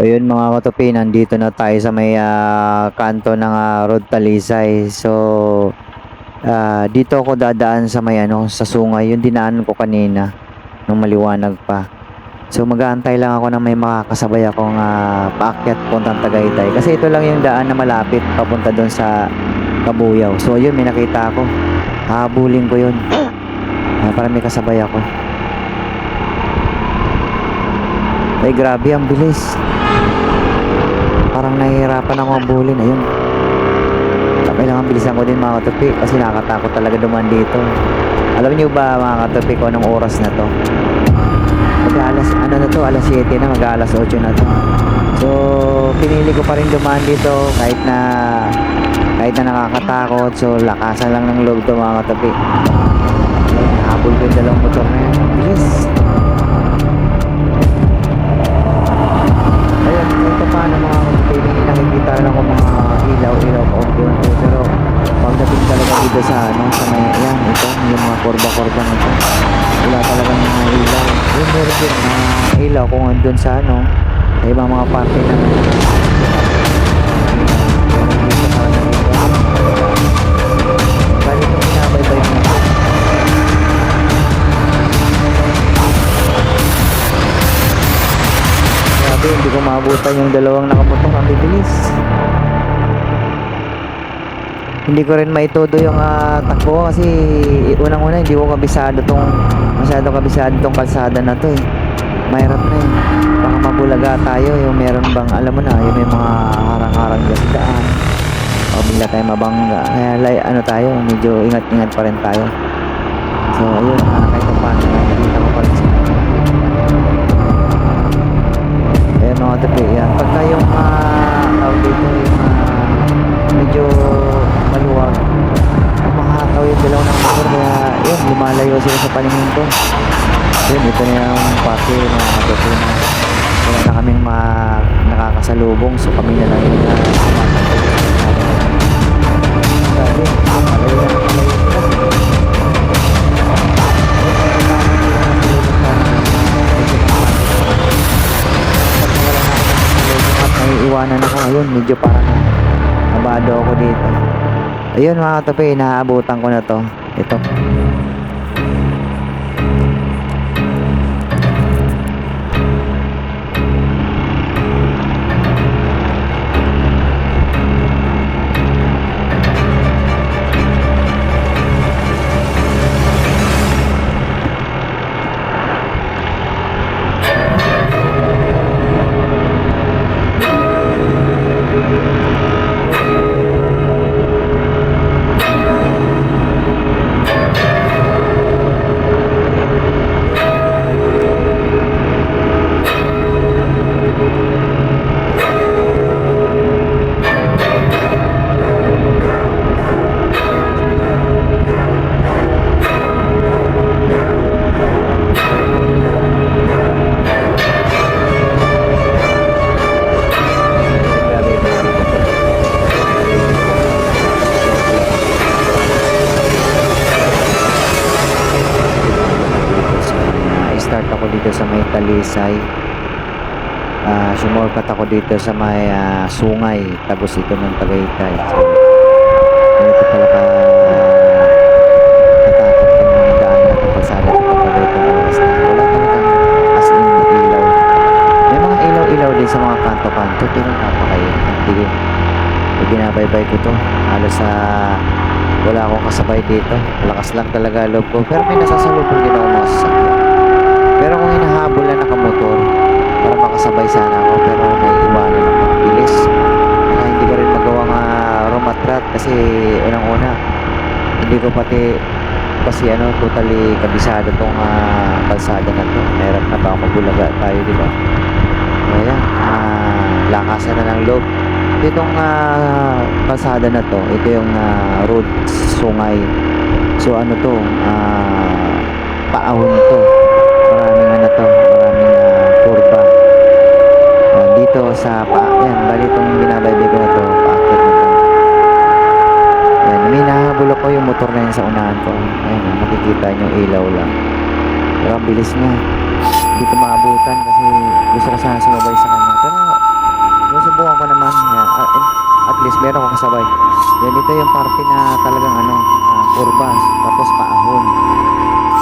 So yun mga katupi, nandito na tayo sa may ah, kanto ng ah, Road Talisay. So ah, dito ako dadaan sa may ano, sa sungay, yung dinaanan ko kanina nung maliwanag pa. So mag-aantay lang ako na may makakasabay akong uh, paakyat puntang Tagaytay. Kasi ito lang yung daan na malapit papunta doon sa Kabuyaw. So yun, may nakita ako. Hahabulin ko yun. Ah, para may kasabay ako. Ay grabe, ang bilis. Parang nahihirapan ako habulin. Ayun. So, kailangan bilisan ko din mga katupi kasi nakakatakot talaga duman dito. Alam niyo ba mga katupi kung anong oras na to? Mag-alas, ano na to, alas 7 na, mag-alas 8 na to. So, pinili ko pa rin dumaan dito kahit na kahit na nakakatakot. So, lakasan lang ng loob to mga katabi. Ayun, nahabol ko yung dalawang motor na kung andun sa ano, sa ibang mga parte ng. Grabe, hindi ko maabutan yung dalawang nakamotor. Ang bibilis. Hindi ko rin maitodo yung ah, takbo kasi unang-una hindi ko kabisado tong masyado kabisado tong kalsada na to eh. Mahirap na eh. Baka mabulaga tayo yung meron bang alam mo na yung may mga harang-harang dyan sa daan. O bigla tayo mabangga. Kaya lay, ano tayo, medyo ingat-ingat pa rin tayo. So ayun, ah, kahit pa paano nakikita ko pa rin sa Ayan mga tabi, yan. Pagka yung uh, tawag dito yung ah, medyo maluwag, makakataw yung dalaw ng motor kaya yun, lumalayo sila sa paningin ko. Yun, ito na yung party mga katabi na. Wala na kaming ma nakakasalubong so kami na lang yung naiiwanan ako. Ayun medyo parang nabado ako dito. Ayun mga katabi naabutan ko na to. Ito Talisay. Ah, sumorkat ako dito sa may ah, Sungay, tagos ito ng Tagaytay. So, ganito pala ka katakot yung daan na kapasada sa kapag itong oras na wala talagang as in mga sa mga kanto-kanto, pero napakayo. Hindi pag binabaybay ko to, halos sa wala akong kasabay dito. Lakas lang talaga loob ko. Pero may nasasalubong din ako mga sasakyan. Pero kung hinahabol na nakamotor, para makasabay sana ako, pero naiiwanan ako. Bilis. Kaya hindi ko rin magawang uh, rumatrat kasi unang-una, hindi ko pati kasi ano, totally kabisado tong ah, kalsada na to. Meron na baka mabulaga tayo, di ba? Kaya, ah, lakasan na ng loob. Itong ah, kalsada na to, ito yung ah, road sungay. So ano to, ah, paahon to. To, maraming ah, kurba. Ah, dito sa pa, yan, bali itong binabaybay ko na to, paakyat na to. Yan, may nahabol ako yung motor na yun sa unahan ko. Ayan, ah, makikita nyo ilaw lang. Pero ang bilis niya. Hindi ko maabutan kasi gusto ko sana sumabay sa kanya. Pero Sinusubukan ko naman. Yan. At, at least meron ko kasabay. Yan ito yung parte na talagang ano, ah, kurba. Tapos paahon.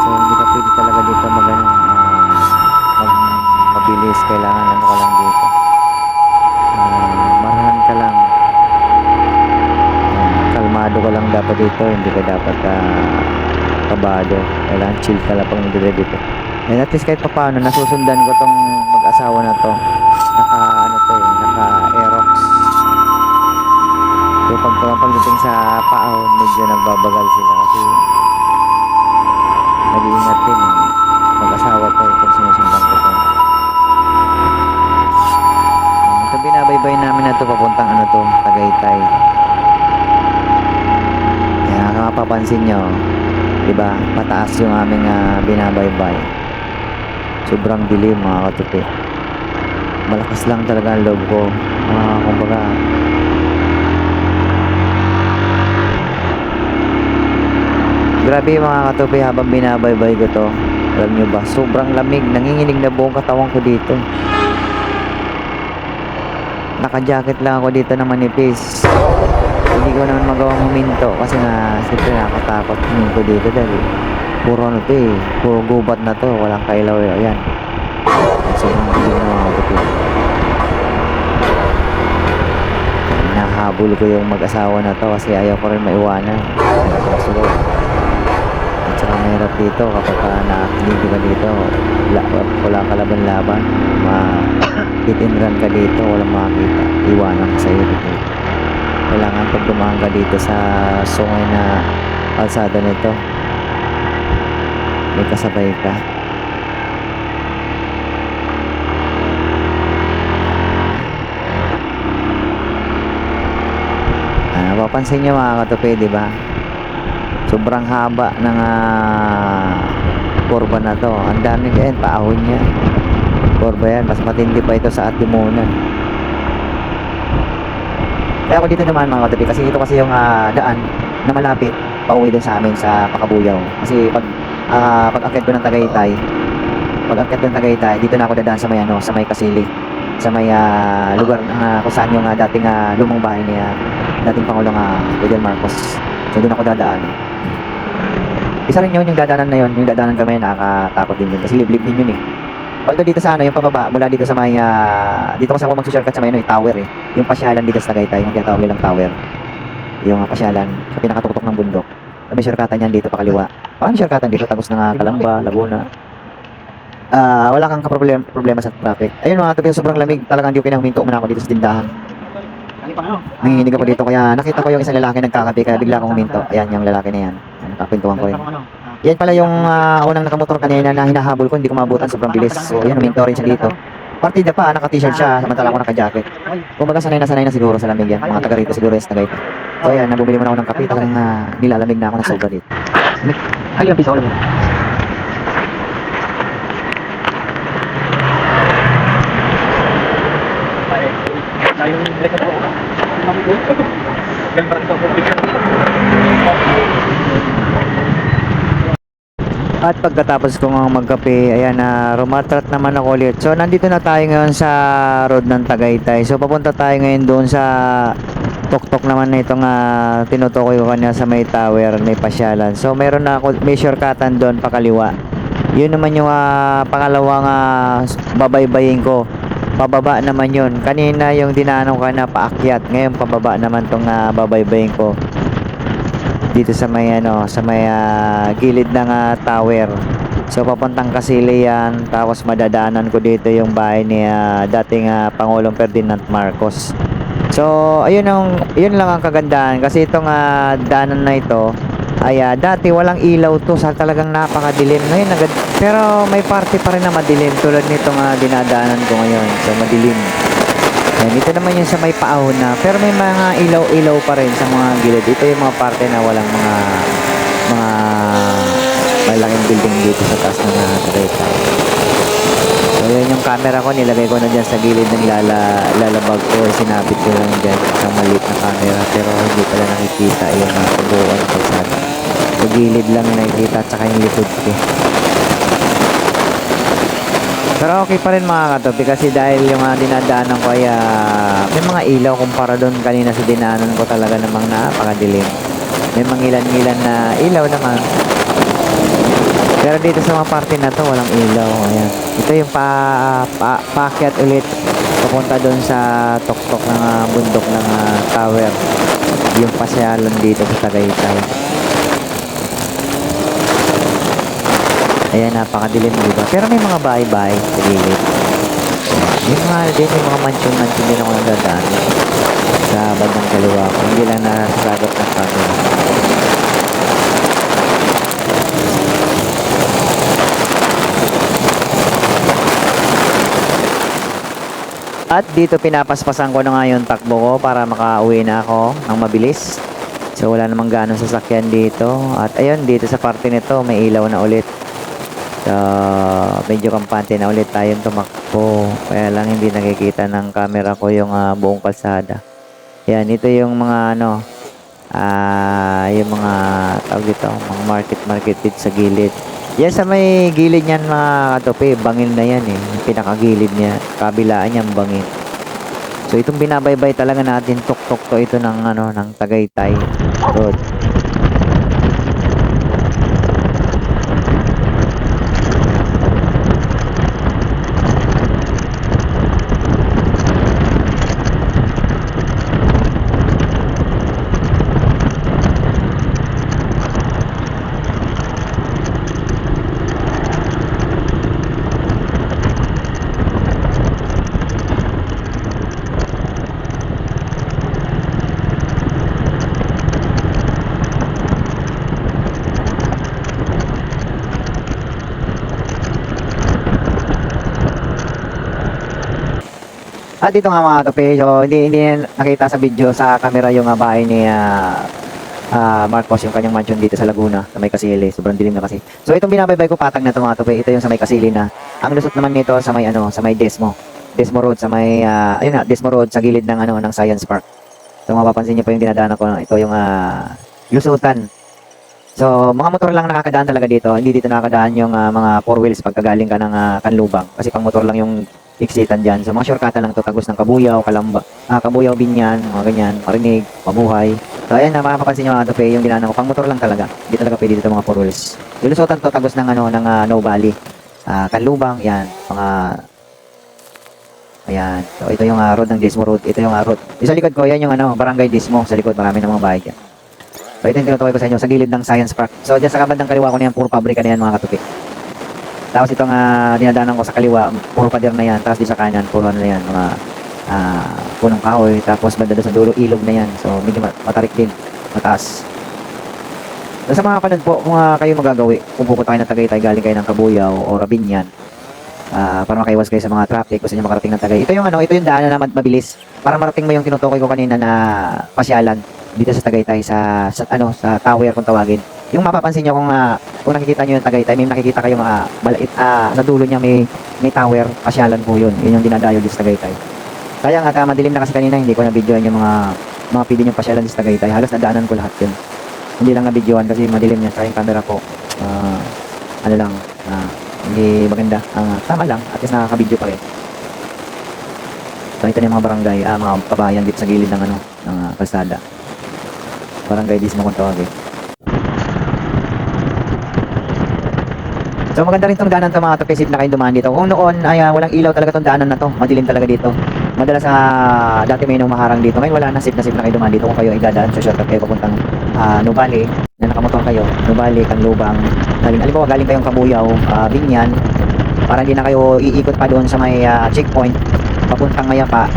So hindi ka pwede talaga dito mag ano, ah, mag, mabilis. Kailangan ano ka lang dito. Ah, marahan ka lang. Yan, kalmado ka lang dapat dito. Hindi ka dapat ah, kabado. Kailangan chill ka lang pag nagdadrive dito. And at least kahit pa paano, nasusundan ko tong mag-asawa na to. Naka, ano to eh, naka Aerox. So pag pagdating sa paahon, medyo nagbabagal sila kasi nag-iingat din eh. Mag-asawa to eh, kung sinusundan binabaybay namin na to papuntang ano to, Tagaytay. Kaya kung mapapansin nyo, di ba, pataas yung aming ah, binabaybay. Sobrang dilim mga katupi. Malakas lang talaga ang loob ko. Ah, kumbaga, Grabe mga katupi habang binabaybay ko to. Alam nyo ba, sobrang lamig. Nanginginig na buong katawan ko dito. Naka-jacket lang ako dito na manipis. Hindi ko naman magawang huminto kasi nga, siyempre nakakatakot huminto dito dahil puro ano to eh, puro gubat na to, walang kailaw eh. Ayan. Sobrang dilim na katupi. Nahabol ko yung mag-asawa na to kasi ayaw ko rin maiwanan. Nagkakasulo. Saka mahirap dito kapag ka nakakilig ka dito, wala, wala ka laban-laban, ma hit and run ka dito, walang makakita, iwanan ka sa iyo dito. Kailangan pag dumaan ka dito sa sungay na kalsada nito, may kasabay ka. Ah, mapapansin nyo mga katupi, di ba? Sobrang haba ng ah, kurba na to. Ang dami ganyan, paahon niya. Kurba yan, mas matindi pa ito sa atimunan. Kaya ako dito naman mga katabi, kasi ito kasi yung ah, daan na malapit pauwi din sa amin sa Pakabuyaw. Kasi pag ah, pag akit ko ng Tagaytay, pag akit ng Tagaytay, dito na ako dadaan sa may ano, sa may Kasili, sa may ah, lugar na kung saan yung ah, dating ah, lumang bahay ni dating Pangulong uh, Fidel Marcos. So doon ako dadaan. Isa rin yun yung dadaanan na yun, yung dadaanan kami nakakatakot din yun kasi liblib din yun eh. Although dito sa ano, yung pababa, mula dito sa may, ah, dito kasi ako magsushortcut sa may ano, yung tower eh. Yung pasyalan dito sa Tagaytay, yung tinatawag nilang tower. Yung ah, pasyalan, sa pinakatutok ng bundok. May shortcutan yan dito pa kaliwa. Parang shortcutan dito, tapos na Kalamba, Laguna. Ah, wala kang problema, problema sa traffic. Ayun mga tabi, sobrang lamig. Talagang hindi ko kinahuminto muna ako dito sa tindahan. Nanginginig ako dito kaya nakita ko yung isang lalaki nagkakape kaya bigla akong huminto. Ayan yung lalaki na yan. Nakakwentuhan ko rin. Yan pala yung ah, unang nakamotor kanina na hinahabol ko, hindi ko mabutan, sobrang bilis. So, yan, huminto rin siya dito. Partida pa, naka-t-shirt siya, samantala ako naka-jacket. Kumbaga sanay na sanay na siguro sa lamig yan. Mga taga rito siguro yung tagay. So, ayan, nabumili mo na ako ng kape, talagang ah, nilalamig na ako ng sobra dito. Hali ang piso ulit mo. Tayong record ko. Ganun pa rin ito. At pagkatapos ko nga magkape, ayan na, rumatrat naman ako ulit. So, nandito na tayo ngayon sa road ng Tagaytay. So, papunta tayo ngayon doon sa tuktok naman na itong uh, tinutukoy ko kanina sa may tower, may pasyalan. So, meron na ako, may shortcutan doon pakaliwa. Yun naman yung ah, pangalawang uh, babaybayin ko. Pababa naman yun. Kanina yung dinanong ka na paakyat. Ngayon, pababa naman tong uh, babaybayin ko dito sa may ano sa may ah, gilid ng ah, tower so papuntang Kasili yan tapos madadaanan ko dito yung bahay ni ah, dating ah, Pangulong Ferdinand Marcos so ayun ang yun lang ang kagandahan kasi itong ah, daanan na ito ay ah, dati walang ilaw to sa talagang napakadilim ngayon agad pero may parte pa rin na madilim tulad nitong ah, dinadaanan ko ngayon so madilim yan, dito naman yung sa may paahon na. Pero may mga ilaw-ilaw pa rin sa mga gilid. Ito yung mga parte na walang mga mga malaking building dito sa taas ng uh, Tagaytay. Yan yung camera ko. Nilagay ko na dyan sa gilid ng lala, lalabag ko. Sinabit ko lang dyan sa maliit na camera. Pero hindi pala nakikita yung uh, pagbuwan ng kalsada. Sa gilid lang nakikita at saka yung likod ko. Pero okay pa rin mga katopi kasi dahil yung uh, dinadaanan ko ay ah, may mga ilaw kumpara doon kanina sa dinaanan ko talaga namang napakadilim. May mga ilan-ilan na ilaw naman. Pero dito sa mga parte na to walang ilaw. Ayan. Ito yung pa, pa paakyat ulit papunta doon sa tuktok ng ah, bundok ng ah, tower. Yung pasyalan dito sa Tagaytay. Ayan, napakadilim dito. Pero may mga bahay-bahay sa gilid. May mga, din, may mga mansion-mansion din ako nagdadaan sa bandang kaliwa ko. Hindi lang nasasagot ng camera. At dito pinapaspasan ko na nga yung takbo ko para makauwi na ako ng mabilis. So wala namang ganong sasakyan dito. At ayun, dito sa parte nito may ilaw na ulit. So medyo kampante na ulit tayong tumakbo. Kaya lang hindi nakikita ng camera ko yung ah, buong kalsada. Yan, ito yung mga ano, ah yung mga tawag dito, mga market market dito sa gilid. Yan sa may gilid niyan mga katope, bangil na yan eh. Yung pinakagilid niya, kabilaan niyang bangil. So itong binabaybay talaga natin tuk-tuk to ito ng ano ng Tagaytay Road. At dito nga mga kape, so hindi, hindi nakita sa video sa camera yung ah, bahay ni ah, ah, Marcos, yung kanyang mansion dito sa Laguna, sa may Kasili. Sobrang dilim na kasi. So itong binabaybay ko patag na ito mga kape, ito yung sa may Kasili na. Ang lusot naman nito sa may ano, sa may Desmo. Desmo Road sa may ah, ayun nga, Desmo Road sa gilid ng ano ng Science Park. So mapapansin niyo po yung dinadaanan ko, ito yung ah, lusutan. So, mga motor lang nakakadaan talaga dito. Hindi dito nakakadaan yung ah, mga four wheels pagkagaling ka ng ah, Kanlubang. Kasi pang motor lang yung exitan dyan. So, mga shortcut lang to Tagos ng Kabuyaw, Kalamba, ah, Kabuyaw, Binyan, mga ganyan, Marinig, Mabuhay. So, ayan na, mapapansin nyo mga tope, yung dinaanan ko. Pang motor lang talaga. Hindi talaga pwede dito mga four wheels. Lulusotan to Tagos ng, ano, ng ah, No Valley. Ah, Kanlubang, yan. Mga Ayan. So, ito yung ah, road ng Dismo Road. Ito yung ah, road. Yung sa likod ko, yan yung ano, Barangay Dismo. Sa likod, marami ng mga bahay dyan. So, ito yung tinutukoy ko sa inyo, sa gilid ng Science Park. So, dyan sa kabandang kaliwa ko na yan, puro pabrika na yan, mga katupi. Tapos itong uh, dinadaanan ko sa kaliwa, puro pader na yan. Tapos di sa kanan, puro ano na yan, mga ah, punong kahoy. Tapos banda sa dulo, ilog na yan. So, medyo mat- matarik din, mataas. So, sa mga panood po, kung ah, kayo magagawi, kung pupunta kayo ng Tagaytay, galing kayo ng Kabuyaw o Rabinyan, ah, para makaiwas kayo sa mga traffic, gusto nyo makarating ng Tagay. Ito yung ano, ito yung daanan na mad- mabilis. Para marating mo yung tinutukoy ko kanina na pasyalan dito sa Tagaytay sa, sa ano sa tower kung tawagin. Yung mapapansin niyo kung ah, kung nakikita niyo yung Tagaytay, may nakikita kayong uh, balait ah, sa dulo niya may may tower, pasyalan po yun. Yun yung dinadayo sa Tagaytay. Kaya nga ah, madilim na kasi kanina hindi ko na videoan yung mga mga pwede yung pasyalan sa Tagaytay. Halos nadaanan ko lahat yun. Hindi lang na videoan kasi madilim niya sa yung camera ko. ah, ano lang, ah, hindi maganda. Ah, tama lang, at least nakaka-video pa rin. So ito na yung mga barangay, ah, mga kabayan dito sa gilid ng ano, ng ah, kalsada. Barangay Dismo kung tawagin. So maganda rin tong daanan to mga kasi na kayo dumaan dito. Kung noon ay ah, walang ilaw talaga tong daanan na to. Madilim talaga dito. Madalas sa dati may nung maharang dito. Ngayon wala na sip na sip na kayo dumaan dito kung kayo ay dadaan sa shortcut kayo papuntang uh, Nubali na nakamotor kayo. Nubali, Kanlubang. Galing, mo, galing kayong Kabuyaw, ah, Binyan. Para hindi na kayo iikot pa doon sa may ah, checkpoint papuntang Mayapa.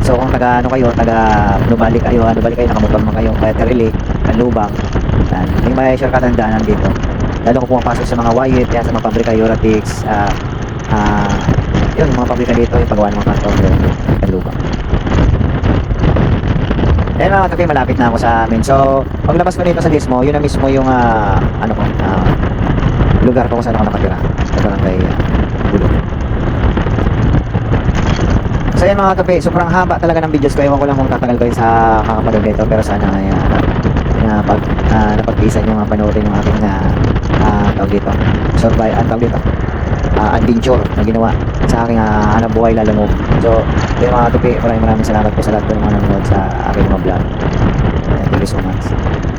So kung taga ano kayo, taga Nubali kayo, Nubali kayo, nakamotor mo kayo, kaya Terili, Kanlubang. Yan. May may shortcut ang daanan dito lalo kung pumapasok sa mga wire, kaya sa mga pabrika, Eurotix, ah, ah, yun, mga pabrika dito, yung paggawa ng mga karton, yun, kalubang. Ayan mga kapatid, malapit na ako sa amin. So, paglabas ko dito sa Dismo, yun na mismo yung, ah, ano ko, ah, lugar ko kung saan ako nakatira. Sa barangay, uh, Bulog. So, ayan mga kapatid, sobrang haba talaga ng videos ko. Ewan ko lang kung tatagal ko sa kakapanood nito, pero sana ay, ah, na pag uh, napagpisan nyo mga panoorin yung aking uh, uh, tawag dito survive ang tawag dito ah, adventure na ginawa sa aking uh, hanap buhay lalamove. So, yun mga tupi, maraming maraming salamat po sa lahat po ng mga nanonood sa aking mga vlog. Thank you so much.